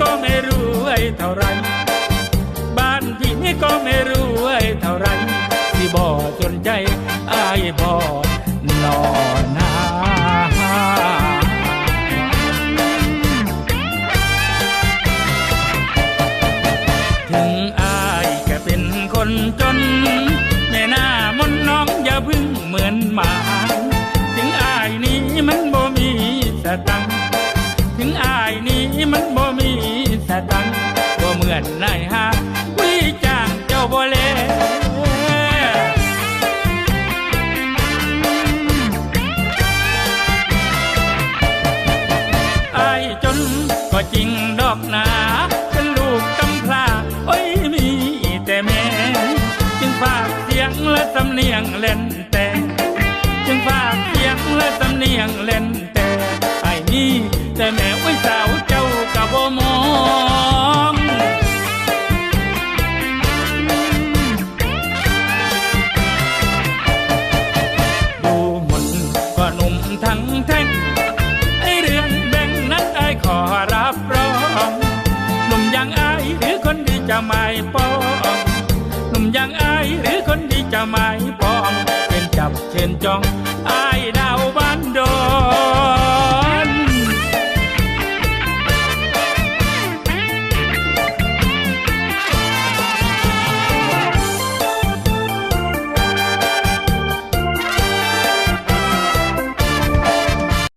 ก็ไม่รู้ว่าไร บ้านพี่นี่ก็ไม่รู้ไว้เท่าไรที่บ่สนใจอายบ่นอนนาถึงอายแค่เป็นคนจนในหน้ามนน้องอย่าพึ่งเหมือนหมาถึงอายนี้มันบ่มีสตังถึงอายนี้มันบ บ่เหมือนนายห้างวิจางเจ้าบ่เลไอายจนก็จริงดอกหนาเป็นลูกกำพร้าโอ้ยมีแต่แม่จึงฝากเสียงและสำเนียงเล่นแต่ จึงฝากเสียงและสำเนียงเล่น ทั้งแท่งไอเรื่องแบ่งนั้นไอขอรับรองหนุ่มอย่างไอหรือคนดีจะไม่ปองหนุ่มอย่างไอหรือคนดีจะไม่ปองเชินจับเชิญจอง